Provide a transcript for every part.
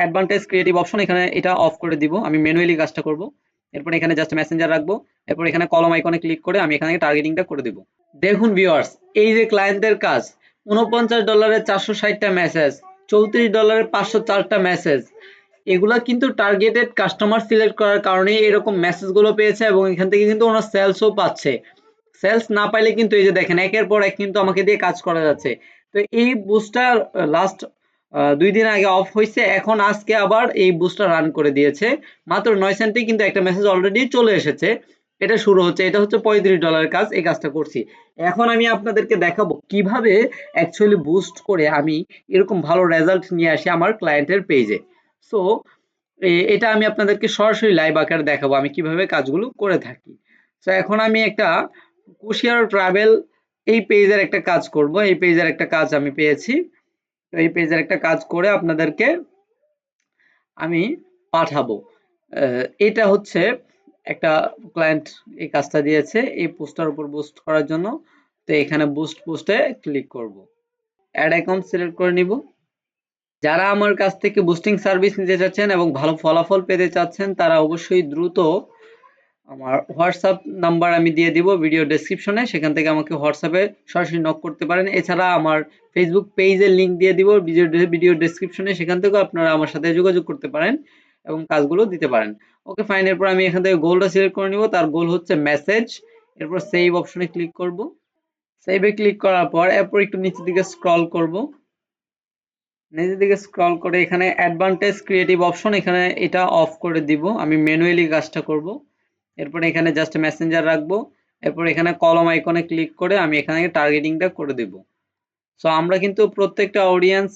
Advantage creative option এখানে এটা of করে দিব। আমি ম্যানুয়ালি কাজটা করব। এরপর এখানে জাস্ট মেসেঞ্জার রাখব। এরপর এখানে কলম আইকনে ক্লিক করে আমি এখানে টার্গেটিংটা করে দিব। দেখুন ভিউয়ার্স এই যে ক্লায়েন্টদের কাজ উনপঞ্চাশ ডলারের চারশো ষাটটা মেসেজ চৌত্রিশ ডলারের পাঁচশো চারটা মেসেজ এগুলা কিন্তু টার্গেটেড কাস্টমার সিলেক্ট করার কারণে এরকম মেসেজগুলো পেয়েছে এবং এখান থেকে কিন্তু ওনার সেলসও পাচ্ছে। সেলস না পাইলে কিন্তু এই যে দেখেন, একের পর এক কিন্তু আমাকে দিয়ে কাজ করা যাচ্ছে। তো এই বুস্টার লাস্ট দুই দিন আগে অফ হয়েছে এখন আজকে আবার এই বুস্টার রান করে দিয়েছে। মাত্র নয় সেন্টে কিন্তু একটা মেসেজ অলরেডি চলে এসেছে। এটা শুরু হচ্ছে, এটা হচ্ছে পঁয়ত্রিশ ডলারের কাজ, এই কাজটা করছি। এখন আমি আপনাদেরকে দেখাবো কীভাবে অ্যাকচুয়ালি বুস্ট করে আমি এরকম ভালো রেজাল্ট নিয়ে আসি আমার ক্লায়েন্টের পেজে সো এটা আমি আপনাদেরকে সরাসরি লাইভ আকারে দেখাবো, আমি কীভাবে কাজগুলো করে থাকি। তো এখন আমি একটা কুশিয়ার ট্রাভেল এই পেজের একটা কাজ করব, এই পেজের একটা কাজ আমি পেয়েছি। তো এই পেজের একটা কাজ করে আপনাদেরকে আমি পাঠাবো। এটা হচ্ছে একটা ক্লায়েন্ট এই কাজটা দিয়েছে, এই পোস্টার উপর বুস্ট করার জন্য। তো এখানে বুস্ট পোস্টে ক্লিক করব। অ্যাড অ্যাকাউন্ট সিলেক্ট করে নিব। যারা আমার কাছ থেকে বুস্টিং সার্ভিস নিতে চাচ্ছেন এবং ভালো ফলাফল পেতে চাচ্ছেন, তারা অবশ্যই দ্রুত আমার হোয়াটসঅ্যাপ নাম্বার আমি দিয়ে দিব ভিডিও ডেসক্রিপশনে সেখান থেকে আমাকে হোয়াটসঅ্যাপে সরাসরি নক করতে পারেন। এছাড়া আমার ফেসবুক পেজের লিঙ্ক দিয়ে দিব ভিডিও ভিডিও ডেসক্রিপশনে সেখান থেকেও আপনারা আমার সাথে যোগাযোগ করতে পারেন এবং কাজগুলো দিতে পারেন। ওকে ফাইন এরপর আমি এখান থেকে গোলটা সিলেক্ট করে নিব। তার গোল হচ্ছে মেসেজ এরপর সেভ অপশনে ক্লিক করব। সেভে ক্লিক করার পর এরপর একটু নিচের দিকে স্ক্রল করব। নিচের দিকে স্ক্রল করে এখানে অ্যাডভান্টেজ ক্রিয়েটিভ অপশন এখানে এটা অফ করে দিব। আমি ম্যানুয়ালি কাজটা করব। এরপর এখানে জাস্ট মেসেঞ্জার রাখব। এরপর এখানে কলম আইকনে ক্লিক করে আমি এখানে টার্গেটিংটা করে দেব। সো আমরা কিন্তু প্রত্যেকটা অডিয়েন্স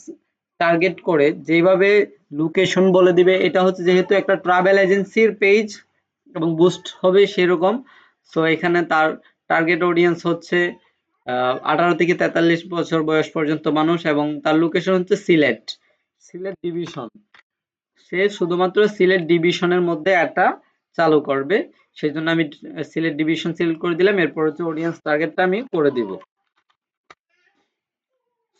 টার্গেট করে যেভাবে লোকেশন বলে দিবে, এটা হচ্ছে যেহেতু একটা ট্রাভেল এজেন্সির পেজ এবং বুস্ট হবে সেরকম। সো এখানে তার টার্গেট অডিয়েন্স হচ্ছে আঠারো থেকে তেতাল্লিশ বছর বয়স পর্যন্ত মানুষ এবং তার লোকেশন হচ্ছে সিলেট। সিলেট ডিভিশন সে শুধুমাত্র সিলেট ডিভিশনের মধ্যে একটা চালু করবে। সেই জন্য আমি সিলেট ডিভিশন সিলেক্ট করে দিলাম। এরপর হচ্ছে অডিয়েন্স টার্গেটটা আমি করে দিব।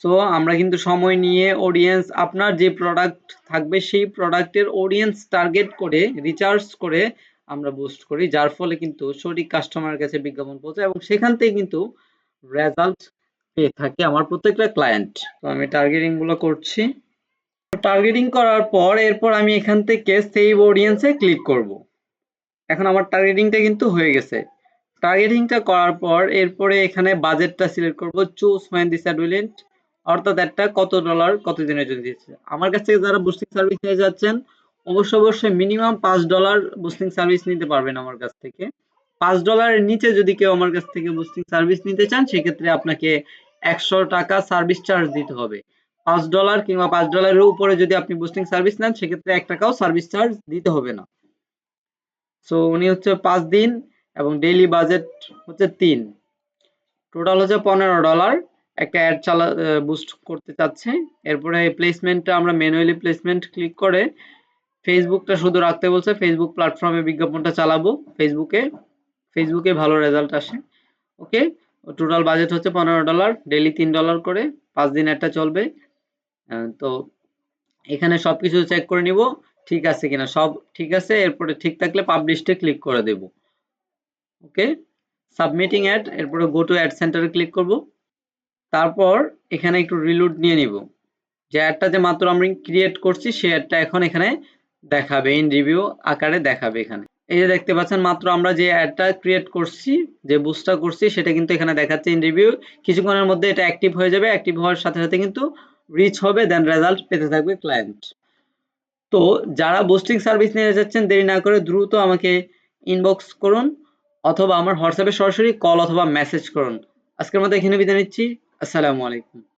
সো আমরা কিন্তু সময় নিয়ে অডিয়েন্স আপনার যে প্রোডাক্ট থাকবে, সেই প্রোডাক্টের অডিয়েন্স টার্গেট করে রিচার্জ করে আমরা বুস্ট করি। যার ফলে কিন্তু সঠিক কাস্টমারের কাছে বিজ্ঞাপন পৌঁছায় এবং সেখান থেকে কিন্তু রেজাল্ট পেয়ে থাকে আমার প্রত্যেকটা ক্লায়েন্ট তো আমি টার্গেটিংগুলো করছি। টার্গেটিং করার পর, এরপর আমি এখান থেকে সেভ অডিয়েন্সে ক্লিক করব। এখন আমার টার্গেটিংটা কিন্তু হয়ে গেছে। টার্গেটিংটা করার পর এরপরে এখানে বাজেটটা সিলেক্ট করব চুজ হোয়েন দিস অ্যাডুলেন্ট অর্থাৎ একটা কত ডলার কত দিনের জন্য দিচ্ছে আমার কাছ থেকে যারা বুস্টিং সার্ভিস নিয়ে যাচ্ছেন, অবশ্যই অবশ্যই মিনিমাম পাঁচ ডলার বুস্টিং সার্ভিস নিতে পারবেন আমার কাছ থেকে। পাঁচ ডলারের নিচে যদি কেউ আমার কাছ থেকে বুস্টিং সার্ভিস নিতে চান, সেক্ষেত্রে আপনাকে একশো টাকা সার্ভিস চার্জ দিতে হবে। পাঁচ ডলার কিংবা পাঁচ ডলারের উপরে যদি আপনি বুস্টিং সার্ভিস নেন, সেক্ষেত্রে এক টাকাও সার্ভিস চার্জ দিতে হবে না। সো উনি হচ্ছে পাঁচ দিন এবং ডেইলি বাজেট হচ্ছে তিন। টোটাল হচ্ছে পনেরো ডলার একটা অ্যাড চালা বুস্ট করতে চাচ্ছে। এরপরে প্লেসমেন্টটা আমরা ম্যানুয়ালি প্লেসমেন্ট ক্লিক করে ফেসবুকটা শুধু রাখতে বলছে। ফেসবুক প্ল্যাটফর্মে বিজ্ঞাপনটা চালাবো ফেসবুকে ফেসবুকে ভালো রেজাল্ট আসে। ওকে টোটাল বাজেট হচ্ছে পনেরো ডলার ডেলি তিন ডলার করে। পাঁচ দিন একটা চলবে। তো এখানে সব কিছু চেক করে নিব। ঠিক আছে কিনা, সব ঠিক আছে, এরপরে ঠিক থাকলে পাবলিশটে ক্লিক করে দেব। ওকে সাবমিটিং অ্যাড এরপরে গো টু অ্যাড সেন্টারে ক্লিক করব। তারপর এখানে একটু রিলোড নিয়ে নিব। যে অ্যাডটা যে মাত্র আমি ক্রিয়েট করছি সেই অ্যাডটা এখন এখানে দেখাবে ইন রিভিউ আকারে দেখাবে এখানে। এই যে দেখতে পাচ্ছেন, মাত্র আমরা যে অ্যাডটা ক্রিয়েট করছি, যে বুস্টটা করছি, সেটা কিন্তু এখানে দেখাচ্ছে ইন রিভিউ কিছুক্ষণের মধ্যে এটা অ্যাক্টিভ হয়ে যাবে অ্যাক্টিভ হওয়ার সাথে সাথে কিন্তু রিচ হবে দেন রেজাল্ট পেতে থাকবে ক্লায়েন্ট তো যারা বোস্টিং সার্ভিস নিয়ে যাচ্ছেন, দেরি না করে দ্রুত আমাকে ইনবক্স করুন অথবা আমার হোয়াটসঅ্যাপে সরাসরি কল অথবা মেসেজ করুন। আজকের মতো এখানে বিদায় নিচ্ছি। আসসালামু আলাইকুম।